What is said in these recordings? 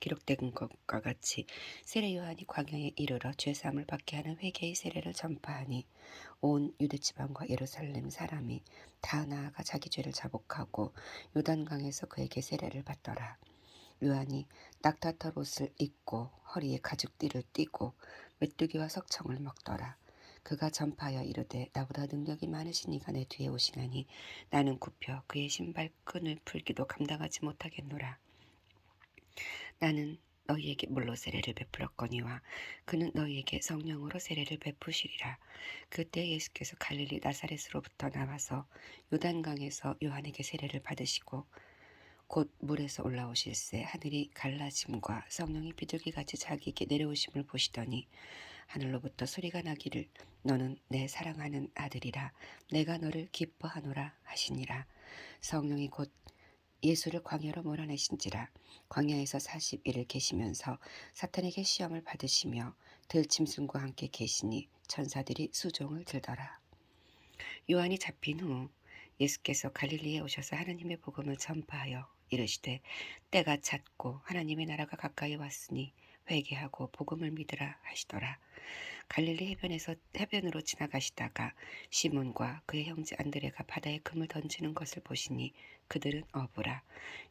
기록된 것과 같이 세례 요한이 광야에 이르러 죄 사함을 받게 하는 회개의 세례를 전파하니 온 유대 지방과 예루살렘 사람이 다 나아가 자기 죄를 자복하고 요단강에서 그에게 세례를 받더라. 요한이 낙타털 옷을 입고 허리에 가죽띠를 띠고 메뚜기와 석청을 먹더라. 그가 전파하여 이르되 나보다 능력이 많으신 이가 내 뒤에 오시나니 나는 굽혀 그의 신발 끈을 풀기도 감당하지 못하겠노라. 나는 너희에게 물로 세례를 베풀었거니와 그는 너희에게 성령으로 세례를 베푸시리라. 그때 예수께서 갈릴리 나사렛으로부터 나와서 요단강에서 요한에게 세례를 받으시고 곧 물에서 올라오실새 하늘이 갈라짐과 성령이 비둘기같이 자기에게 내려오심을 보시더니 하늘로부터 소리가 나기를 너는 내 사랑하는 아들이라 내가 너를 기뻐하노라 하시니라 성령이 곧 예수를 광야로 몰아내신지라 광야에서 40일을 계시면서 사탄에게 시험을 받으시며 들짐승과 함께 계시니 천사들이 수종을 들더라. 요한이 잡힌 후 예수께서 갈릴리에 오셔서 하나님의 복음을 전파하여 이르시되 때가 찼고 하나님의 나라가 가까이 왔으니 회개하고 복음을 믿으라 하시더라. 갈릴리 해변에서 해변으로 지나가시다가 시몬과 그의 형제 안드레가 바다에 금을 던지는 것을 보시니 그들은 어부라.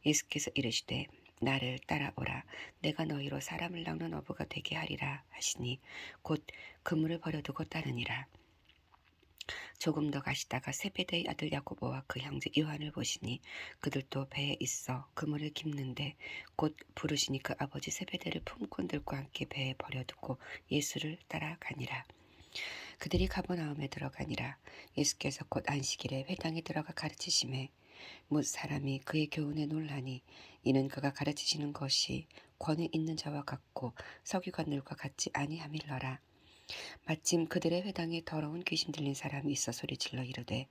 예수께서 이르시되 나를 따라오라. 내가 너희로 사람을 낚는 어부가 되게 하리라 하시니 곧 그물을 버려두고 따르니라. 조금 더 가시다가 세베대의 아들 야고보와 그 형제 요한을 보시니 그들도 배에 있어 그물을 깁는데 곧 부르시니 그 아버지 세베대를 품꾼들과 함께 배에 버려두고 예수를 따라가니라. 그들이 가버나움에 들어가니라. 예수께서 곧 안식일에 회당에 들어가 가르치심에 못 사람이 그의 교훈에 놀라니 이는 그가 가르치시는 것이 권위 있는 자와 같고 서기관들과 같지 아니함일러라. 마침 그들의 회당에 더러운 귀신 들린 사람이 있어 소리질러 이르되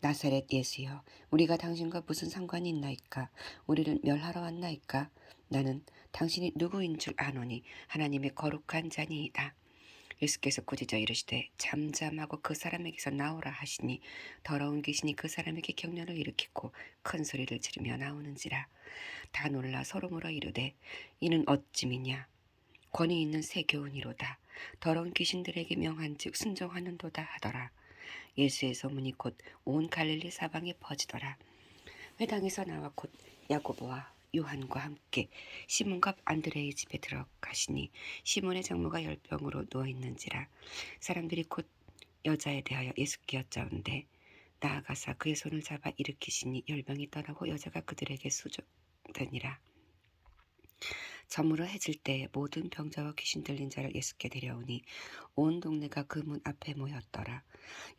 나사렛 예수여 우리가 당신과 무슨 상관이 있나이까? 우리를 멸하러 왔나이까? 나는 당신이 누구인 줄 아노니 하나님의 거룩한 자니이다. 예수께서 꾸짖어 이르시되 잠잠하고 그 사람에게서 나오라 하시니 더러운 귀신이 그 사람에게 경련을 일으키고 큰 소리를 지르며 나오는지라. 다 놀라 서로 물어 이르되 이는 어찌미냐 권위 있는 새 교훈이로다. 더러운 귀신들에게 명한즉 순종하는도다 하더라. 예수의 소문이 곧 온 갈릴리 사방에 퍼지더라. 회당에서 나와 곧 야고보와 요한과 함께 시몬과 안드레의 집에 들어가시니 시몬의 장모가 열병으로 누워 있는지라. 사람들이 곧 여자에 대하여 예수께 여짜온데 나아가사 그의 손을 잡아 일으키시니 열병이 떠나고 여자가 그들에게 수종되니라 저물어 해질 때에 모든 병자와 귀신 들린 자를 예수께 데려오니 온 동네가 그 문 앞에 모였더라.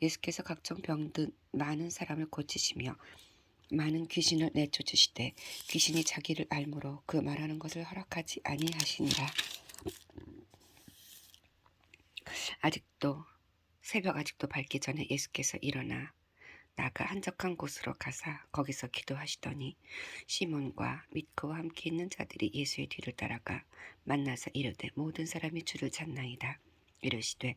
예수께서 각종 병든 많은 사람을 고치시며 많은 귀신을 내쫓으시되 귀신이 자기를 알므로 그 말하는 것을 허락하지 아니하시니라. 아직도 새벽 아직도 밝기 전에 예수께서 일어나 나가 한적한 곳으로 가사 거기서 기도하시더니 시몬과 및 그와 함께 있는 자들이 예수의 뒤를 따라가 만나서 이르되 모든 사람이 주를 찾나이다. 이르시되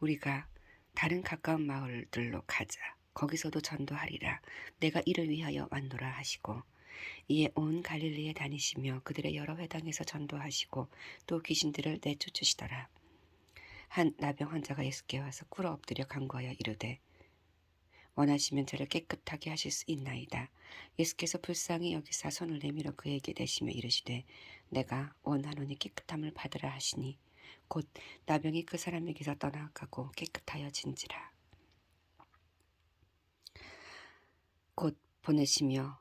우리가 다른 가까운 마을들로 가자. 거기서도 전도하리라. 내가 이를 위하여 왔노라 하시고 이에 온 갈릴리에 다니시며 그들의 여러 회당에서 전도하시고 또 귀신들을 내쫓으시더라. 한 나병 환자가 예수께 와서 꿇어 엎드려 간구하여 이르되 원하시면 저를 깨끗하게 하실 수 있나이다. 예수께서 불쌍히 여기사 손을 내밀어 그에게 대시며 이르시되 내가 원하노니 깨끗함을 받으라 하시니 곧 나병이 그 사람에게서 떠나가고 깨끗하여진지라. 곧 보내시며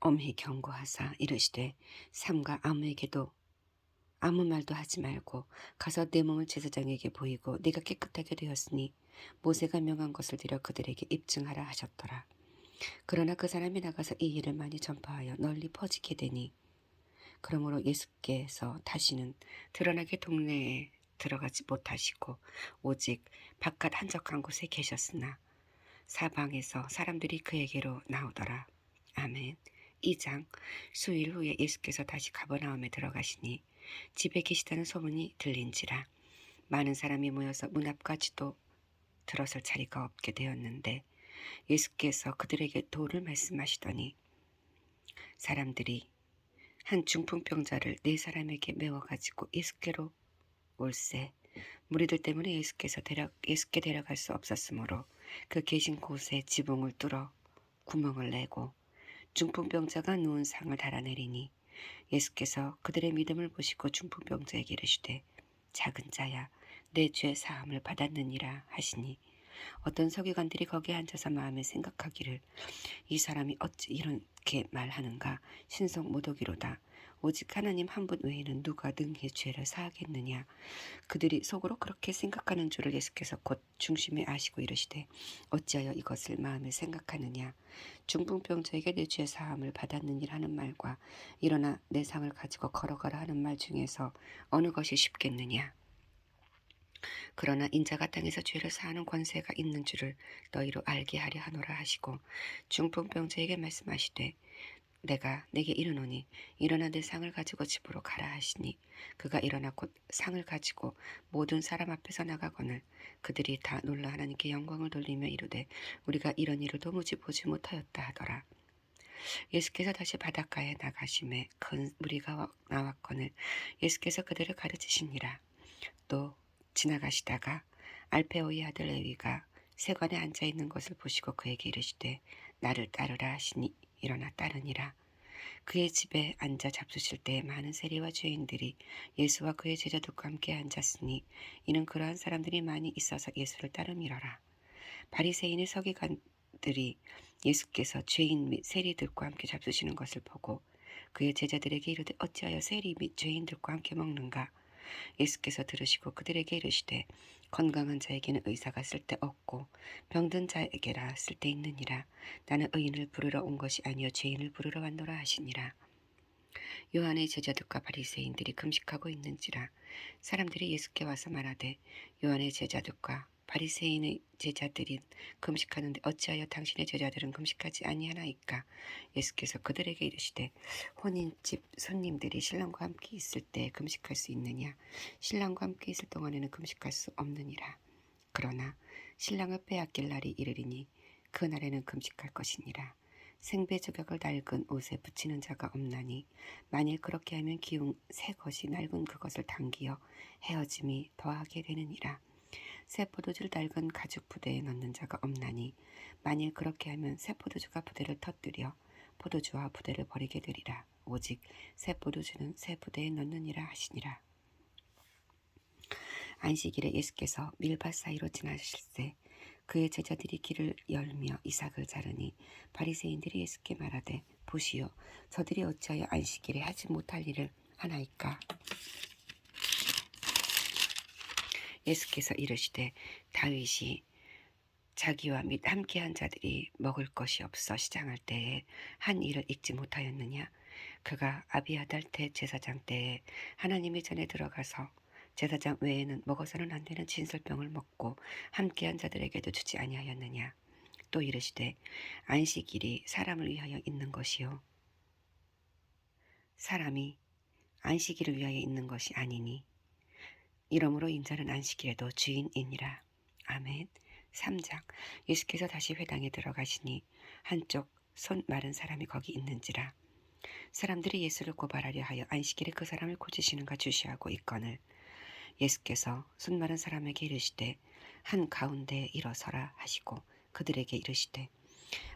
엄히 경고하사 이르시되 삼가 아무에게도 아무 말도 하지 말고 가서 내 몸을 제사장에게 보이고 네가 깨끗하게 되었으니 모세가 명한 것을 들여 그들에게 입증하라 하셨더라. 그러나 그 사람이 나가서 이 일을 많이 전파하여 널리 퍼지게 되니 그러므로 예수께서 다시는 드러나게 동네에 들어가지 못하시고 오직 바깥 한적한 곳에 계셨으나 사방에서 사람들이 그에게로 나오더라. 아멘. 2장 수일 후에 예수께서 다시 가버나움에 들어가시니 집에 계시다는 소문이 들린지라 많은 사람이 모여서 문 앞까지도 들어설 자리가 없게 되었는데 예수께서 그들에게 도를 말씀하시더니 사람들이 한 중풍병자를 네 사람에게 메워가지고 예수께로 올세 무리들 때문에 예수께서 데려, 예수께 데려갈 수 없었으므로 그 계신 곳에 지붕을 뚫어 구멍을 내고 중풍병자가 누운 상을 달아내리니 예수께서 그들의 믿음을 보시고 중풍병자에게 이르시되 작은 자야 내 죄 사함을 받았느니라 하시니 어떤 서기관들이 거기에 앉아서 마음에 생각하기를 이 사람이 어찌 이렇게 말하는가? 신성 모독이로다 오직 하나님 한 분 외에는 누가 능히 죄를 사하겠느냐? 그들이 속으로 그렇게 생각하는 줄을 예수께서 곧 중심에 아시고 이르시되 어찌하여 이것을 마음에 생각하느냐? 중풍병자에게 내 죄 사함을 받았느니라 하는 말과 일어나 내 상을 가지고 걸어가라 하는 말 중에서 어느 것이 쉽겠느냐? 그러나 인자가 땅에서 죄를 사하는 권세가 있는 줄을 너희로 알게 하려 하노라 하시고 중풍병자에게 말씀하시되 내가 내게 이르노니 일어나 내 상을 가지고 집으로 가라 하시니 그가 일어나 곧 상을 가지고 모든 사람 앞에서 나가거늘 그들이 다 놀라 하나님께 영광을 돌리며 이르되 우리가 이런 일을 도무지 보지 못하였다 하더라. 예수께서 다시 바닷가에 나가심에 큰 무리가 나왔거늘 예수께서 그들을 가르치시니라. 또 지나가시다가 알페오의 아들 레위가 세관에 앉아 있는 것을 보시고 그에게 이르시되 나를 따르라 하시니 일어나 따르니라. 그의 집에 앉아 잡수실 때 많은 세리와 죄인들이 예수와 그의 제자들과 함께 앉았으니 이는 그러한 사람들이 많이 있어서 예수를 따름이러라. 바리새인의 서기관들이 예수께서 죄인 및 세리들과 함께 잡수시는 것을 보고 그의 제자들에게 이르되 어찌하여 세리 및 죄인들과 함께 먹는가 예수께서 들으시고 그들에게 이르시되 건강한 자에게는 의사가 쓸데없고 병든 자에게라 쓸데있느니라. 나는 의인을 부르러 온 것이 아니요 죄인을 부르러 왔노라 하시니라. 요한의 제자들과 바리새인들이 금식하고 있는지라 사람들이 예수께 와서 말하되 요한의 제자들과 바리새인의 제자들이 금식하는데 어찌하여 당신의 제자들은 금식하지 아니하나이까? 예수께서 그들에게 이르시되 혼인집 손님들이 신랑과 함께 있을 때 금식할 수 있느냐? 신랑과 함께 있을 동안에는 금식할 수 없느니라. 그러나 신랑을 빼앗길 날이 이르리니 그 날에는 금식할 것이니라. 생배 저격을 낡은 옷에 붙이는 자가 없나니 만일 그렇게 하면 기운 새 것이 낡은 그것을 당기어 헤어짐이 더하게 되느니라 새 포도주를 낡은 가죽 부대에 넣는 자가 없나니 만일 그렇게 하면 새 포도주가 부대를 터뜨려 포도주와 부대를 버리게 되리라. 오직 새 포도주는 새 부대에 넣느니라 하시니라. 안식일에 예수께서 밀밭 사이로 지나실 때 그의 제자들이 길을 열며 이삭을 자르니 바리새인들이 예수께 말하되 보시오 저들이 어찌하여 안식일에 하지 못할 일을 하나이까 예수께서 이르시되 다윗이 자기와 및 함께한 자들이 먹을 것이 없어 시장할 때에 한 일을 잊지 못하였느냐? 그가 아비아달 때 제사장 때에 하나님의 전에 들어가서 제사장 외에는 먹어서는 안 되는 진설병을 먹고 함께한 자들에게도 주지 아니하였느냐? 또 이르시되 안식일이 사람을 위하여 있는 것이요. 사람이 안식일을 위하여 있는 것이 아니니 이러므로 인자는 안식일에도 주인이니라. 아멘. 3장. 예수께서 다시 회당에 들어가시니 한쪽 손 마른 사람이 거기 있는지라. 사람들이 예수를 고발하려 하여 안식일에 그 사람을 고치시는가 주시하고 있거늘. 예수께서 손 마른 사람에게 이르시되 한 가운데에 일어서라 하시고 그들에게 이르시되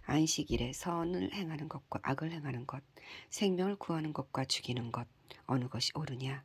안식일에 선을 행하는 것과 악을 행하는 것 생명을 구하는 것과 죽이는 것 어느 것이 옳으냐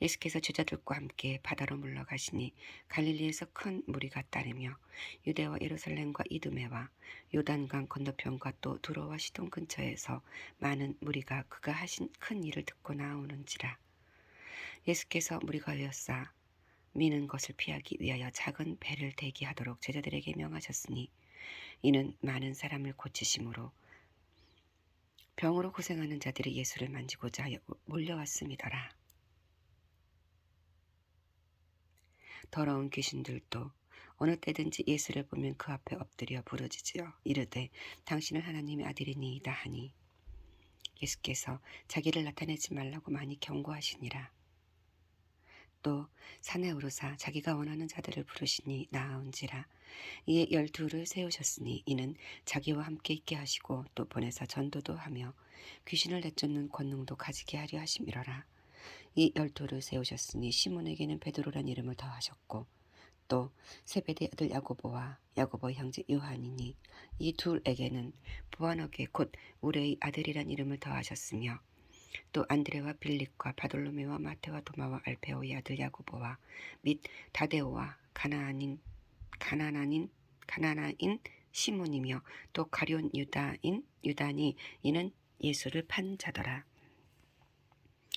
예수께서 제자들과 함께 바다로 물러가시니 갈릴리에서 큰 무리가 따르며 유대와 예루살렘과 이두메와 요단강 건너편과 또 두로와 시돈 근처에서 많은 무리가 그가 하신 큰 일을 듣고 나오는지라 예수께서 무리가 외었사 미는 것을 피하기 위하여 작은 배를 대기하도록 제자들에게 명하셨으니 이는 많은 사람을 고치심으로 병으로 고생하는 자들이 예수를 만지고자 몰려왔음이더라. 더러운 귀신들도 어느 때든지 예수를 보면 그 앞에 엎드려 부르짖으여 이르되 당신은 하나님의 아들이니이다 하니 예수께서 자기를 나타내지 말라고 많이 경고하시니라. 또 산에 오르사 자기가 원하는 자들을 부르시니 나아온지라 이에 열두를 세우셨으니 이는 자기와 함께 있게 하시고 또 보내사 전도도 하며 귀신을 내쫓는 권능도 가지게 하려 하심이러라 이 열두를 세우셨으니 시몬에게는 베드로란 이름을 더하셨고 또 세베대 아들 야고보와 야고보의 형제 요한이니 이 둘에게는 보아너게 곧 우레의 아들이란 이름을 더하셨으며 또 안드레와 빌립과 바돌로메와 마테와 도마와 알페오의 아들 야고보와 및 다데오와 가나안인 가나나인 가나나인 시몬이며 또 가룟 유다인 유다니 이는 예수를 판 자더라.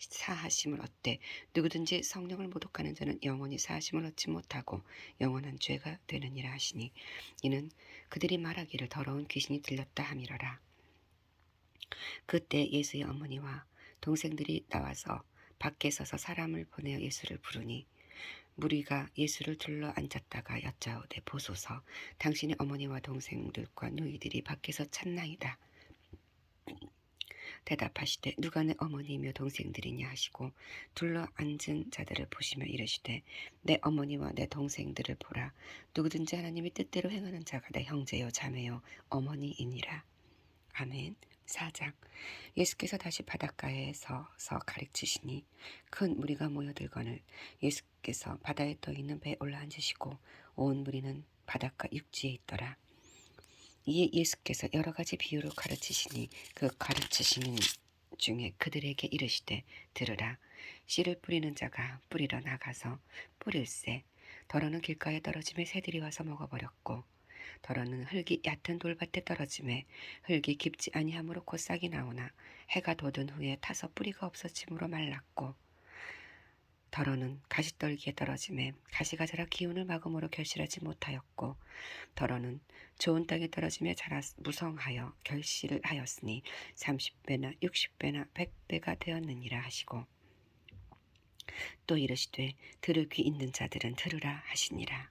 사하심을 얻되 누구든지 성령을 모독하는 자는 영원히 사하심을 얻지 못하고 영원한 죄가 되느니라 하시니 이는 그들이 말하기를 더러운 귀신이 들렸다 함이러라. 그때 예수의 어머니와 동생들이 나와서 밖에 서서 사람을 보내어 예수를 부르니 무리가 예수를 둘러 앉았다가 여짜오되 보소서 당신의 어머니와 동생들과 누이들이 밖에서 찾나이다. 대답하시되 누가 내 어머니며 동생들이냐 하시고 둘러 앉은 자들을 보시며 이르시되 내 어머니와 내 동생들을 보라 누구든지 하나님의 뜻대로 행하는 자가 내 형제요 자매요 어머니이니라. 아멘. 4장 예수께서 다시 바닷가에 서서 가르치시니 큰 무리가 모여들거늘 예수께서 바다에 떠 있는 배에 올라앉으시고 온 무리는 바닷가 육지에 있더라. 이에 예수께서 여러 가지 비유로 가르치시니 그 가르치시는 중에 그들에게 이르시되 들으라. 씨를 뿌리는 자가 뿌리러 나가서 뿌릴새 더러는 길가에 떨어짐에 새들이 와서 먹어버렸고 더러는 흙이 얕은 돌밭에 떨어짐에 흙이 깊지 아니하므로 곧 싹이 나오나 해가 돋은 후에 타서 뿌리가 없어짐으로 말랐고 더러는 가시떨기에 떨어짐에 가시가 자라 기운을 막음으로 결실하지 못하였고 더러는 좋은 땅에 떨어짐에 자라 무성하여 결실을 하였으니 30배나 60배나 100배가 되었느니라 하시고 또 이르시되 들을 귀 있는 자들은 들으라 하시니라.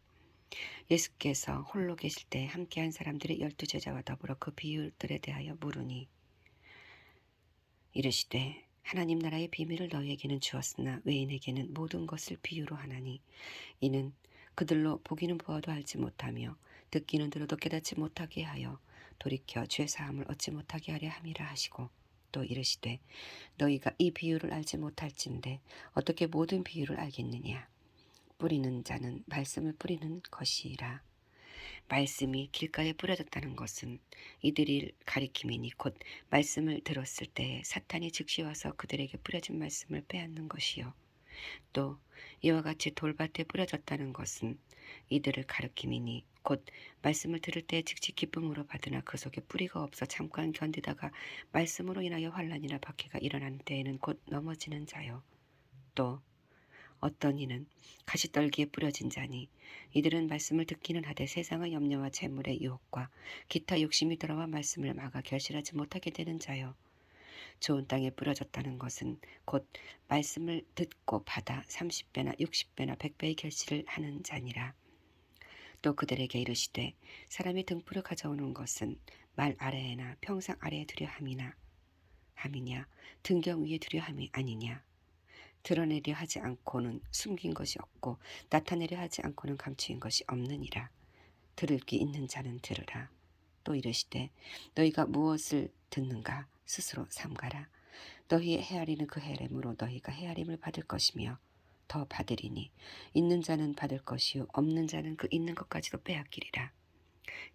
예수께서 홀로 계실 때 함께한 사람들의 열두 제자와 더불어 그 비율들에 대하여 물으니 이르시되 하나님 나라의 비밀을 너희에게는 주었으나 외인에게는 모든 것을 비유로 하나니 이는 그들로 보기는 보아도 알지 못하며 듣기는 들어도 깨닫지 못하게 하여 돌이켜 죄 사함을 얻지 못하게 하려 함이라 하시고 또 이르시되 너희가 이 비유를 알지 못할진데 어떻게 모든 비유를 알겠느냐 뿌리는 자는 말씀을 뿌리는 것이라. 말씀이 길가에 뿌려졌다는 것은 이들이 가리킴이니 곧 말씀을 들었을 때 사탄이 즉시 와서 그들에게 뿌려진 말씀을 빼앗는 것이요. 또 이와 같이 돌밭에 뿌려졌다는 것은 이들을 가르킴이니 곧 말씀을 들을 때 즉시 기쁨으로 받으나 그 속에 뿌리가 없어 잠깐 견디다가 말씀으로 인하여 환란이나 박해가 일어나는 때에는 곧 넘어지는 자요. 또 어떤 이는 가시떨기에 뿌려진 자니 이들은 말씀을 듣기는 하되 세상의 염려와 재물의 유혹과 기타 욕심이 들어와 말씀을 막아 결실하지 못하게 되는 자요. 좋은 땅에 뿌려졌다는 것은 곧 말씀을 듣고 받아 30배나 60배나 100배의 결실을 하는 자니라. 또 그들에게 이르시되 사람이 등불을 가져오는 것은 말 아래에나 평상 아래에 두려 함이나 함이냐 등경 위에 두려 함이 아니냐 드러내려 하지 않고는 숨긴 것이 없고 나타내려 하지 않고는 감추인 것이 없느니라. 들을 귀 있는 자는 들으라. 또 이르시되 너희가 무엇을 듣는가? 스스로 삼가라. 너희의 헤아리는 그 헤아림으로 너희가 헤아림을 받을 것이며 더 받으리니 있는 자는 받을 것이요 없는 자는 그 있는 것까지도 빼앗기리라.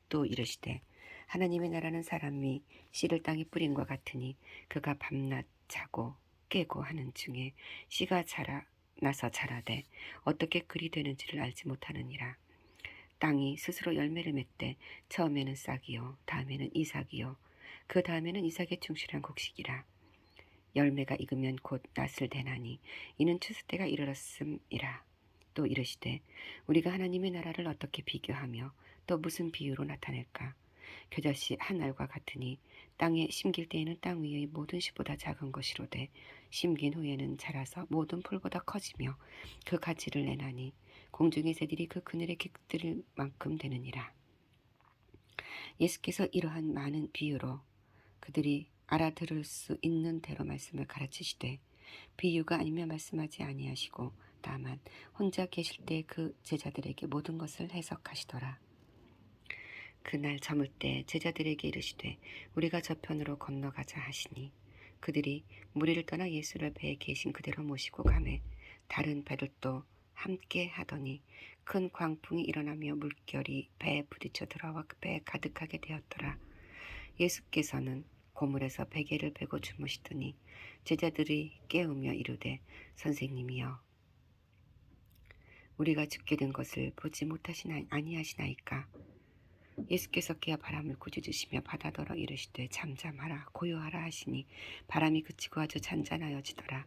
또 이르시되 하나님의 나라는 사람이 씨를 땅에 뿌린과 같으니 그가 밤낮 자고 깨고 하는 중에 씨가 자라 나서 자라되 어떻게 그리 되는지를 알지 못하느니라. 땅이 스스로 열매를 맺되 처음에는 싹이요 다음에는 이삭이요 그 다음에는 이삭의 충실한 곡식이라. 열매가 익으면 곧 낫을 대나니 이는 추수 때가 이르렀음이라. 또 이르시되 우리가 하나님의 나라를 어떻게 비교하며 또 무슨 비유로 나타낼까? 겨자씨 한 알과 같으니 땅에 심길 때에는 땅 위의 모든 씨보다 작은 것이로되 심긴 후에는 자라서 모든 풀보다 커지며 그 가지를 내나니 공중의 새들이 그 그늘에 깃들 만큼 되느니라. 예수께서 이러한 많은 비유로 그들이 알아들을 수 있는 대로 말씀을 가르치시되 비유가 아니면 말씀하지 아니하시고 다만 혼자 계실 때 그 제자들에게 모든 것을 해석하시더라. 그날 저물 때 제자들에게 이르시되 우리가 저편으로 건너가자 하시니 그들이 무리를 떠나 예수를 배에 계신 그대로 모시고 가매 다른 배들도 함께 하더니 큰 광풍이 일어나며 물결이 배에 부딪혀 들어와 그 배에 가득하게 되었더라. 예수께서는 고물에서 베개를 베고 주무시더니 제자들이 깨우며 이르되 선생님이여 우리가 죽게 된 것을 보지 못하시나 아니하시나이까 예수께서 깨어 바람을 꾸짖으시며 바다더러 이르시되 잠잠하라 고요하라 하시니 바람이 그치고 아주 잔잔하여지더라.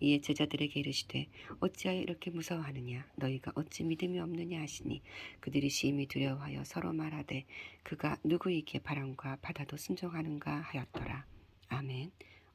이에 제자들에게 이르시되 어찌하여 이렇게 무서워하느냐? 너희가 어찌 믿음이 없느냐? 하시니 그들이 심히 두려워하여 서로 말하되 그가 누구에게 바람과 바다도 순종하는가? 하였더라. 아멘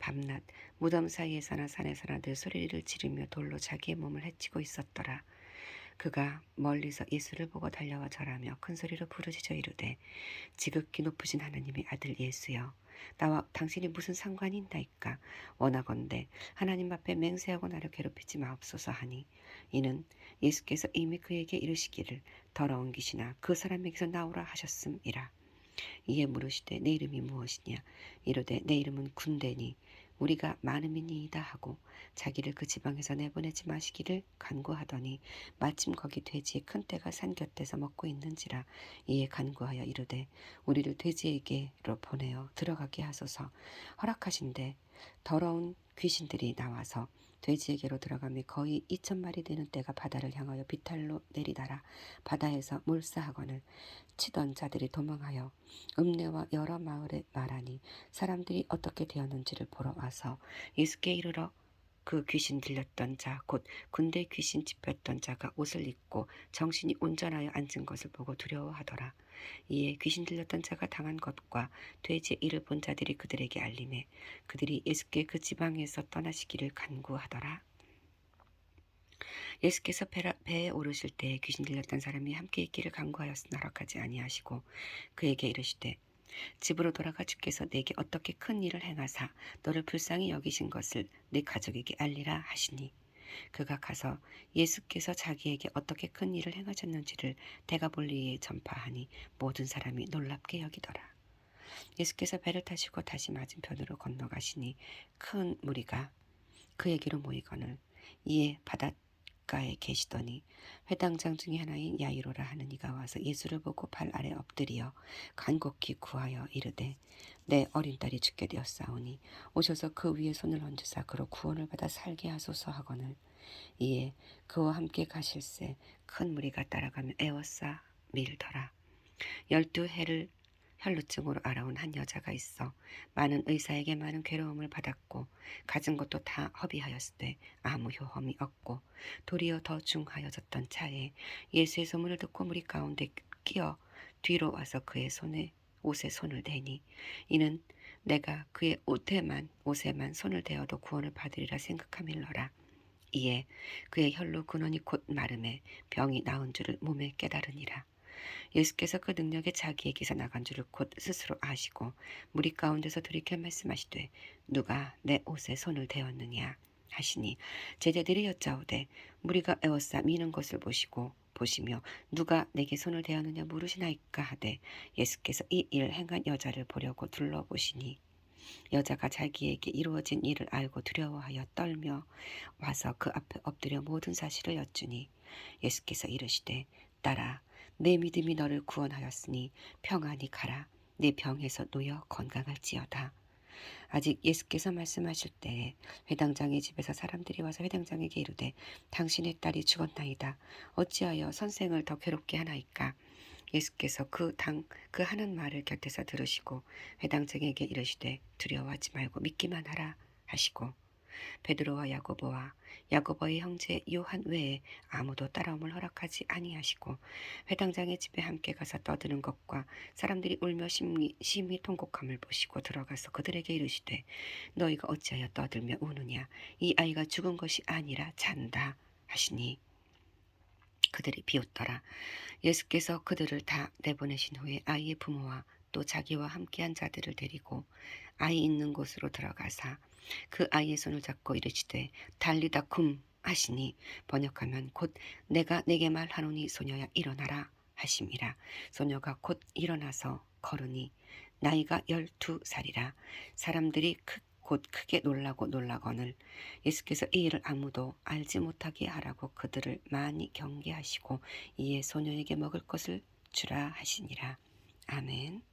밤낮 무덤 사이에서나 산에서나 늘 소리를 지르며 돌로 자기의 몸을 해치고 있었더라. 그가 멀리서 예수를 보고 달려와 절하며 큰 소리로 부르짖어 이르되 지극히 높으신 하나님의 아들 예수여 나와 당신이 무슨 상관이 있나이까? 원하건대 하나님 앞에 맹세하고 나를 괴롭히지 마옵소서 하니 이는 예수께서 이미 그에게 이르시기를 더러운 귀신아 그 사람에게서 나오라 하셨음이라. 이에 물으시되 내 이름이 무엇이냐? 이르되 내 이름은 군대니 우리가 많음이니이다 하고 자기를 그 지방에서 내보내지 마시기를 간구하더니 마침 거기 돼지의 큰 떼가 산 곁에서 먹고 있는지라 이에 간구하여 이르되 우리를 돼지에게로 보내어 들어가게 하소서. 허락하신데 더러운 귀신들이 나와서 돼지에게로 들어가며 거의 이천 마리 되는 떼가 바다를 향하여 비탈로 내리다라 바다에서 몰사하거늘 치던 자들이 도망하여 읍내와 여러 마을에 말하니 사람들이 어떻게 되었는지를 보러 와서 예수께 이르러 그 귀신 들렸던 자, 곧 군대 귀신 집혔던 자가 옷을 입고 정신이 온전하여 앉은 것을 보고 두려워하더라. 이에 귀신 들렸던 자가 당한 것과 돼지의 일을 본 자들이 그들에게 알림해 그들이 예수께 그 지방에서 떠나시기를 간구하더라. 예수께서 배에 오르실 때 귀신 들렸던 사람이 함께 있기를 간구하였으나 허락하지 아니하시고 그에게 이르시되 집으로 돌아가 주께서 내게 어떻게 큰 일을 행하사 너를 불쌍히 여기신 것을 내 가족에게 알리라 하시니 그가 가서 예수께서 자기에게 어떻게 큰 일을 행하셨는지를 대가볼리에 전파하니 모든 사람이 놀랍게 여기더라. 예수께서 배를 타시고 다시 맞은편으로 건너가시니 큰 무리가 그에게로 모이거늘 이에 바닷 길가에 계시더니 회당장 중에 하나인 야이로라 하는 이가 와서 예수를 보고 발 아래 엎드리어 간곡히 구하여 이르되 내 어린 딸이 죽게 되었사오니 오셔서 그 위에 손을 얹으사 그로 구원을 받아 살게 하소서 하거늘. 이에 그와 함께 가실새 큰 무리가 따라가며 애워싸 밀더라. 열두 해를 혈루증으로 알아온 한 여자가 있어 많은 의사에게 많은 괴로움을 받았고 가진 것도 다 허비하였으되 아무 효험이 없고 도리어 더 중하여졌던 차에 예수의 소문을 듣고 무리 가운데 끼어 뒤로 와서 그의 손에 옷에 손을 대니 이는 내가 그의 옷에만 옷에만 손을 대어도 구원을 받으리라 생각함일러라. 이에 그의 혈로 근원이 곧 마름에 병이 나은 줄을 몸에 깨달으니라 예수께서 그 능력에 자기에게서 나간 줄을 곧 스스로 아시고 무리 가운데서 들이켜 말씀하시되 누가 내 옷에 손을 대었느냐 하시니 제자들이 여짜오되 무리가 애워싸 미는 것을 보시고 보시며 누가 내게 손을 대었느냐 물으시나이까 하되 예수께서 이 일 행한 여자를 보려고 둘러보시니 여자가 자기에게 이루어진 일을 알고 두려워하여 떨며 와서 그 앞에 엎드려 모든 사실을 여쭈니 예수께서 이르시되 딸아 내 믿음이 너를 구원하였으니 평안히 가라. 내 병에서 놓여 건강할지어다. 아직 예수께서 말씀하실 때에 회당장의 집에서 사람들이 와서 회당장에게 이르되 당신의 딸이 죽었나이다. 어찌하여 선생을 더 괴롭게 하나이까? 예수께서 그 당 그 하는 말을 곁에서 들으시고 회당장에게 이르시되 두려워하지 말고 믿기만 하라 하시고 베드로와 야고보와 야고보의 형제 요한 외에 아무도 따라옴을 허락하지 아니하시고 회당장의 집에 함께 가서 떠드는 것과 사람들이 울며 심히, 심히 통곡함을 보시고 들어가서 그들에게 이르시되 너희가 어찌하여 떠들며 우느냐? 이 아이가 죽은 것이 아니라 잔다. 하시니 그들이 비웃더라. 예수께서 그들을 다 내보내신 후에 아이의 부모와 또 자기와 함께한 자들을 데리고 아이 있는 곳으로 들어가사 그 아이의 손을 잡고 이르시되 달리다 쿰 하시니 번역하면 곧 내가 내게 말하노니 소녀야 일어나라 하심이라. 소녀가 곧 일어나서 걸으니 나이가 열두 살이라. 사람들이 크, 곧 크게 놀라고 놀라거늘 예수께서 이 일을 아무도 알지 못하게 하라고 그들을 많이 경계하시고 이에 소녀에게 먹을 것을 주라 하시니라. 아멘.